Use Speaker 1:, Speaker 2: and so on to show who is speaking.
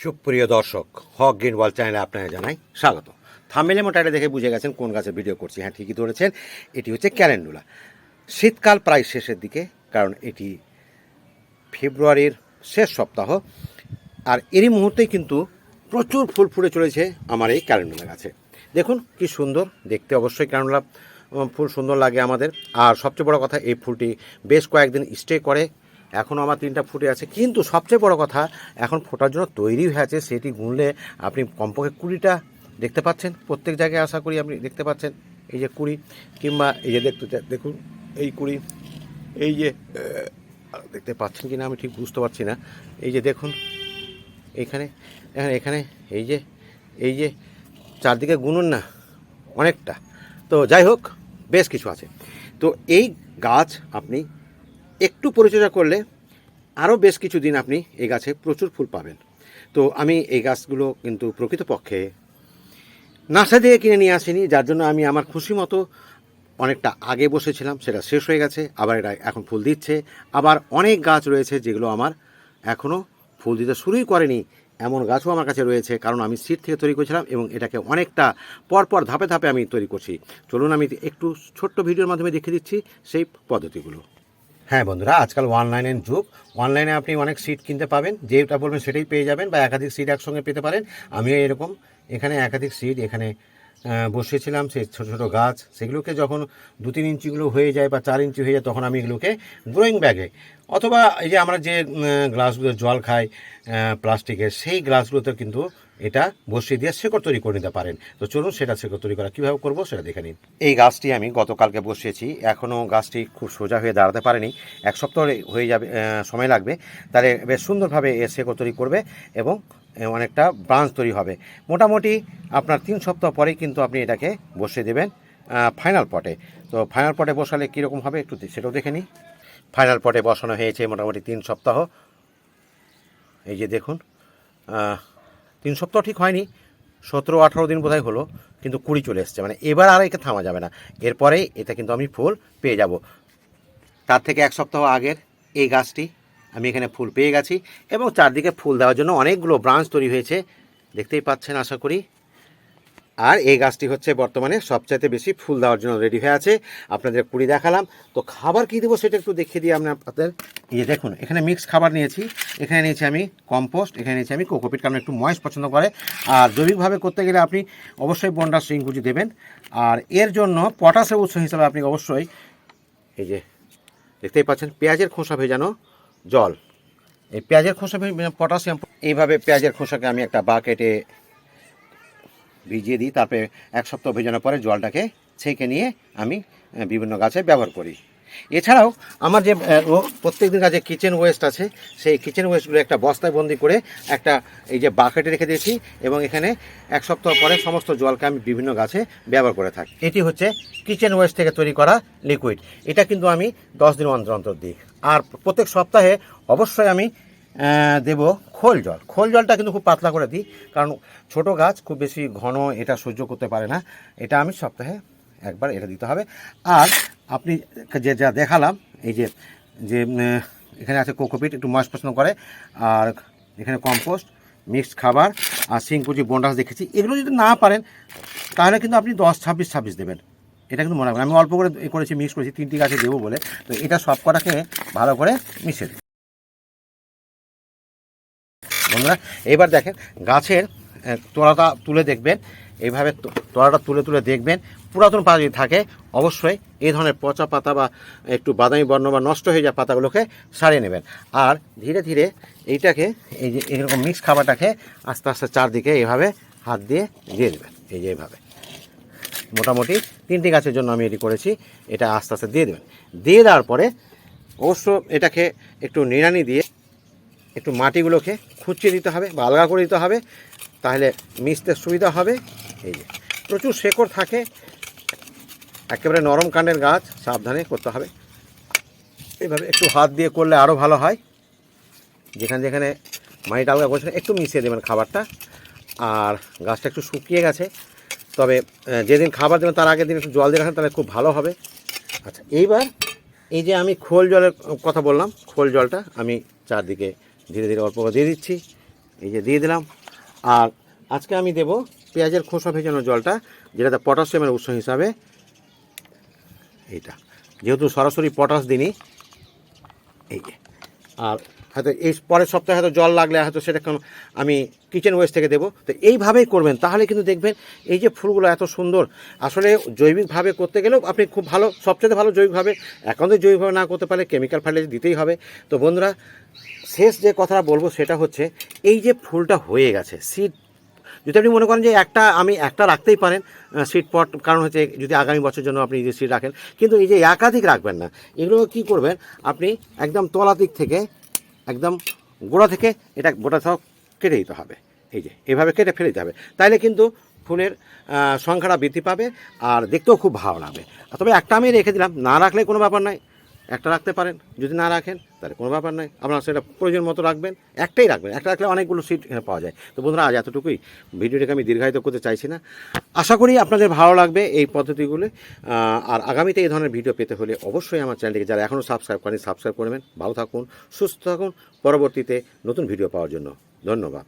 Speaker 1: সুপ্রিয় দর্শক, হক গ্রিন ওয়াল চ্যানেলে আপনারা জানাই স্বাগত। থামেলে মোটাইটা দেখে বুঝে গেছেন কোন গাছের ভিডিও করছি। হ্যাঁ ঠিকই ধরেছেন, এটি হচ্ছে ক্যালেন্ডুলা। শীতকাল প্রায় শেষের দিকে, কারণ এটি ফেব্রুয়ারির শেষ সপ্তাহ, আর এরই মুহূর্তেই কিন্তু প্রচুর ফুল ফুটে চলেছে আমার এই ক্যালেন্ডুলা গাছে। দেখুন, কি সুন্দর, দেখতে অবশ্যই ক্যালেন্ডুলা ফুল সুন্দর লাগে আমাদের। আর সবচেয়ে বড় কথা, এই ফুলটি বেশ কয়েকদিন স্টে করে এখনও আমার তিনটা ফুটে আছে। কিন্তু সবচেয়ে বড় কথা, এখন ফোটার জন্য তৈরি হয়ে আছে সেটি গুনলে আপনি কমপক্ষে কুড়িটা দেখতে পাচ্ছেন। প্রত্যেক জায়গায় আশা করি আপনি দেখতে পাচ্ছেন। এই যে কুড়ি, কিংবা এই যে দেখতে, দেখুন এই কুড়ি, এই যে দেখতে পাচ্ছেন কি না আমি ঠিক বুঝতে পারছি না। এই যে দেখুন, এখানে এখানে এখানে, এই যে এই যে, চারদিকে গুনুন না, অনেকটা। তো যাই হোক, বেশ কিছু আছে। তো এই গাছ আপনি একটু পরিচর্যা করলে আরও বেশ কিছু দিন আপনি এই গাছে প্রচুর ফুল পাবেন। তো আমি এই গাছগুলো কিন্তু প্রকৃতপক্ষে নার্সারি থেকে কিনে নিয়ে আসিনি, যার জন্য আমি আমার খুশি মতো অনেকটা আগে বসেছিলাম, সেটা শেষ হয়ে গেছে, আবার এটা এখন ফুল দিচ্ছে। আবার অনেক গাছ রয়েছে যেগুলো আমার এখনও ফুল দিতে শুরুই করেনি, এমন গাছও আমার কাছে রয়েছে, কারণ আমি সিট থেকে তৈরি করেছিলাম এবং এটাকে অনেকটা পরপর ধাপে ধাপে আমি তৈরি করছি। চলুন আমি একটু ছোট্ট ভিডিওর মাধ্যমে দেখিয়ে দিচ্ছি সেই পদ্ধতিগুলো। হ্যাঁ বন্ধুরা, আজকাল অনলাইনের যুগ। অনলাইনে আপনি অনেক সিট কিনতে পাবেন, যেটা বলবেন সেটাই পেয়ে যাবেন বা একাধিক সিট একসঙ্গে পেতে পারেন। আমিও এরকম, এখানে একাধিক সিট এখানে বসিয়েছিলাম সেই ছোটো ছোটো গাছ, সেগুলোকে যখন দু তিন ইঞ্চিগুলো হয়ে যায় বা চার ইঞ্চি হয়ে যায়, তখন আমি এগুলোকে গ্রোয়িং ব্যাগে অথবা এই যে আমরা যে গ্লাসগুলো জল খাই প্লাস্টিকের সেই গ্লাসগুলোতে কিন্তু এটা বসিয়ে দিয়ে শেকড় তৈরি করে নিতে পারেন। তো চলুন সেটা শেকড় তৈরি করা, কীভাবে করব সেটা দেখে নিন। এই গাছটি আমি গতকালকে বসিয়েছি এখনও গাছটি খুব সোজা হয়ে দাঁড়াতে পারেনি। এক সপ্তাহ হয়ে যাবে সময় লাগবে। তাহলে বেশ সুন্দরভাবে এ শেকড় তৈরি করবে এবং অনেকটা ব্রাঞ্চ তৈরি হবে। মোটামুটি আপনার তিন সপ্তাহ পরেই কিন্তু আপনি এটাকে বসিয়ে দেবেন ফাইনাল পটে তো ফাইনাল পটে বসালে কীরকম হবে একটু সেটাও দেখে নিই। ফাইনাল পটে বসানো হয়েছে মোটামুটি তিন সপ্তাহ। এই যে দেখুন তিন সপ্তাহ ঠিক হয়নি, সতেরো আঠারো দিন বোধহয় হলো, কিন্তু কুড়ি চলে এসছে। মানে এবার আর একে থামা যাবে না। এরপরেই এটা কিন্তু আমি ফুল পেয়ে যাব। তার থেকে এক সপ্তাহ আগের এই গাছটি আমি এখানে ফুল পেয়ে গেছি এবং চারদিকে ফুল দেওয়ার জন্য অনেকগুলো ব্রাঞ্চ তৈরি হয়েছে। দেখতেই পাচ্ছেন, আশা করি। আর এই গাছটি হচ্ছে বর্তমানে সবচাইতে বেশি ফুল দেওয়ার জন্য রেডি হয়ে আছে। আপনাদের কুড়ি দেখালাম। তো খাবার কী দেবো সেটা একটু দেখিয়ে দিই আমরা আপনাদের। এই যে দেখুন, এখানে মিক্স খাবার নিয়েছি। এখানে নিয়েছি আমি কম্পোস্ট এখানে নিয়েছি আমি কোকোপিট কারণ একটু ময়েস পছন্দ করে। আর জৈবিকভাবে করতে গেলে আপনি অবশ্যই বন্ডার সিংকুচি দেবেন। আর এর জন্য পটাশের উৎস হিসাবে আপনি অবশ্যই এই যে দেখতেই পাচ্ছেন, পেঁয়াজের খোসা ভেজানো। জল। এই পেঁয়াজের খোসা ভে- পটাশিয়াম এইভাবে পেঁয়াজের খোসাকে আমি একটা বাকেটে ভিজিয়ে দিই। তারপরে এক সপ্তাহ ভেজানোর পরে জলটাকে ছেঁকে নিয়ে আমি বিভিন্ন গাছে ব্যবহার করি। এছাড়াও আমার যে প্রত্যেক দিন গাছে কিচেন ওয়েস্ট আছে, সেই কিচেন ওয়েস্টগুলো একটা বস্তায় বন্দি করে একটা এই যে বাকেটে রেখে দিয়েছি এবং এখানে এক সপ্তাহ পরে সমস্ত জলকে আমি বিভিন্ন গাছে ব্যবহার করে থাকি। এটি হচ্ছে কিচেন ওয়েস্ট থেকে তৈরি করা লিকুইড এটা কিন্তু আমি দশ দিন অন্তর অন্তর দিই। আর প্রত্যেক সপ্তাহে অবশ্যই আমি দেব খোল জল। খোল জলটা কিন্তু খুব পাতলা করে দিই, কারণ ছোট গাছ খুব বেশি ঘন এটা সহ্য করতে পারে না। এটা আমি সপ্তাহে একবার এটা দিতে হবে। আর আপনি যে যা দেখালাম, এই যে যে এখানে আছে কোকোপিট, একটু ময়েস পছন্দ করে, আর এখানে কম্পোস্ট, মিক্সড খাবার, আর সিংকুচি বন্ডাস দেখেছি। এগুলো যদি না পারেন, তাহলে কিন্তু আপনি দশ, ছাব্বিশ ছাব্বিশ দেবেন। এটা কিন্তু মনে রাখবেন আমি অল্প করে করেছি, মিক্স করেছি, তিনটি গাছে দেবো বলে। তো এটা সব কটাকে ভালো করে মিশিয়ে দিই। বন্ধুরা, এবার দেখেন গাছের তোড়াটা তুলে দেখবেন। এইভাবে তোড়াটা তুলে তুলে দেখবেন। পুরাতন পাতা যদি থাকে, অবশ্যই এই ধরনের পচা পাতা বা একটু বাদামি বর্ণ বা নষ্ট হয়ে যাওয়া পাতাগুলোকে সারিয়ে নেবেন। আর ধীরে ধীরে এইটাকে, এই যে এরকম মিক্স খাবারটাকে আস্তে আস্তে চারদিকে এইভাবে হাত দিয়ে দিয়ে দেবেন, এই যে এইভাবে। মোটামুটি তিনটি গাছের জন্য আমি এটি করেছি, এটা আস্তে আস্তে দিয়ে দেবেন। দিয়ে দেওয়ার পরে অবশ্য এটাকে একটু নিড়ানি দিয়ে একটু মাটিগুলোকে খুঁচিয়ে দিতে হবে বা আলগা করে দিতে হবে, তাহলে মিশতে সুবিধা হবে। এই যে, প্রচুর শেকড় থাকে, একেবারে নরম কাণ্ডের গাছ, সাবধানে করতে হবে। এইভাবে একটু হাত দিয়ে করলে আরও ভালো হয়। যেখানে যেখানে মাটিটা আলগা করছে একটু মিশিয়ে দেবেন খাবারটা। আর গাছটা একটু শুকিয়ে গেছে, তবে যেদিন খাবার দেবেন, তার আগের দিন একটু জল দিয়ে রাখেন, তাহলে খুব ভালো হবে। আচ্ছা এইবার এই যে আমি খোল জলের কথা বললাম, খোল জলটা আমি চারদিকে ধীরে ধীরে অল্প দিয়ে দিচ্ছি। এই যে দিয়ে দিলাম। আর আজকে আমি দেব পেঁয়াজের খোসা ভেজানো জলটা, যেটাতে পটাশিয়ামের উৎস হিসাবে এইটা। যেহেতু সরাসরি পটাশ দিনই এই আর হয়তো এই পরের সপ্তাহে হয়তো জল লাগলে হয়তো সেটা আমি কিচেন ওয়েস্ট থেকে দেবো। তো এইভাবেই করবেন, তাহলে কিন্তু দেখবেন এই যে ফুলগুলো এত সুন্দর। আসলে জৈবিকভাবে করতে গেলেও আপনি খুব ভালো, সবচেয়ে ভালো জৈবিকভাবে। একান্ত জৈবিকভাবে না করতে পারলে কেমিক্যাল ফার্টিলাইজার দিতেই হবে। তো বন্ধুরা, শেষ যে কথাটা বলব সেটা হচ্ছে, এই যে ফুলটা হয়ে গেছে সিড যদি আপনি মনে করেন যে একটা আমি একটা রাখতেই পারেন সিট পট কারণ হচ্ছে যদি আগামী বছরের জন্য আপনি যে সিট রাখেন। কিন্তু এই যে একাধিক রাখবেন না, এগুলো কি করবেন, আপনি একদম তলা দিক থেকে একদম গোড়া থেকে এটা গোটা সব কেটে দিতে হবে। এই যে, এভাবে কেটে ফেলে দিতে হবে। তাইলে কিন্তু ফুলের সংখ্যাটা বৃদ্ধি পাবে আর দেখতেও খুব ভালো লাগবে। তবে একটা আমি রেখে দিলাম, না রাখলে কোনো ব্যাপার নাই। একটা রাখতে পারেন, যদি না রাখেন তাহলে কোনো ব্যাপার নয় আপনারা সেটা প্রয়োজন মতো রাখবেন, একটাই রাখবেন। একটা রাখলে অনেকগুলো সিট এখানে পাওয়া যায়। তো বন্ধুরা, আজ এতটুকুই। ভিডিওটাকে আমি দীর্ঘায়িত করতে চাইছি না। আশা করি আপনাদের ভালো লাগবে এই পদ্ধতিগুলো। আর আগামীতে এই ধরনের ভিডিও পেতে হলে অবশ্যই আমার চ্যানেলটিকে যারা এখনও সাবস্ক্রাইব করেন সাবস্ক্রাইব করবেন ভালো থাকুন, সুস্থ থাকুন। পরবর্তীতে নতুন ভিডিও পাওয়ার জন্য ধন্যবাদ।